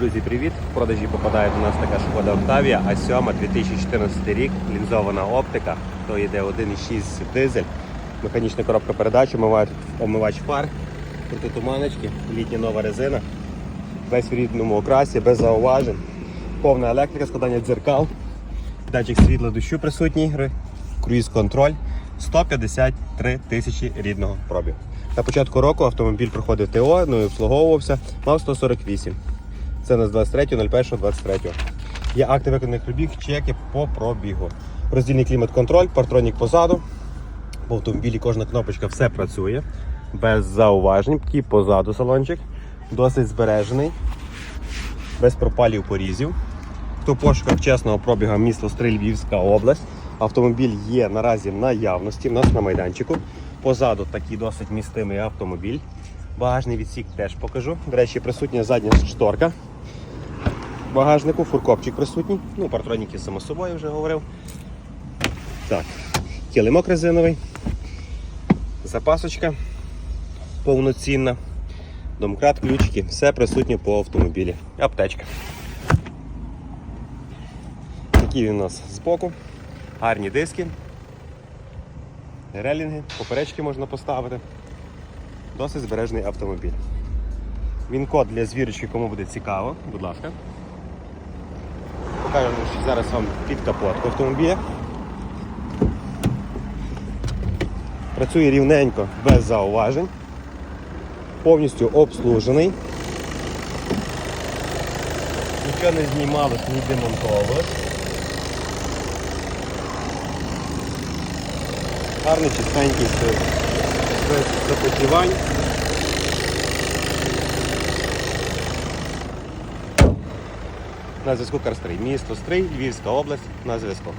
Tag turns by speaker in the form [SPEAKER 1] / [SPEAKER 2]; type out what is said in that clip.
[SPEAKER 1] Друзі, привіт! В продажі попадає до нас така шкода Октавія, а 7 2014 рік, лінзована оптика, то йде 1,6 дизель, механічна коробка передач, омивач фар, протитуманочки, літня нова резина, весь в рідному окрасі, без зауважень, повна електрика, складання дзеркал, датчик світла дощу присутній, ри- круїз-контроль, 153 тисячі рідного пробігу. На початку року автомобіль проходив ТО, ну і обслуговувався, мав 148. Це на 23.01.23. Є акти виконаних робіг, чеки по пробігу. Роздільний клімат-контроль, партронік позаду. В автомобілі кожна кнопочка все працює. Без зауважень. Такий позаду салончик. Досить збережений. Без пропалів порізів. Хто пошуках чесного пробігу місто Стрий Львівська область. Автомобіль є наразі в наявності. У нас на майданчику. Позаду такий досить містимий автомобіль. Багажний відсік теж покажу. До речі, присутня задня шторка. Багажнику фуркопчик присутній. Ну, партроніки само собою вже говорив. Так, килимок резиновий. Запасочка повноцінна. Домкрат, ключики, все присутнє по автомобілі. Аптечка. Такі він у нас збоку. Гарні диски. Релінги, поперечки можна поставити. Досить збережний автомобіль. Він код для звірочки, кому буде цікаво, будь ласка. Покажемо зараз вам під капотку автомобіля. Працює рівненько, без зауважень. Повністю обслужений. Нічого не знімалось, ні демонтовувалось. Гарний, чистенький, без, без. На зв'язку Карстрий. Місто Стрий, Львівська область на зв'язку.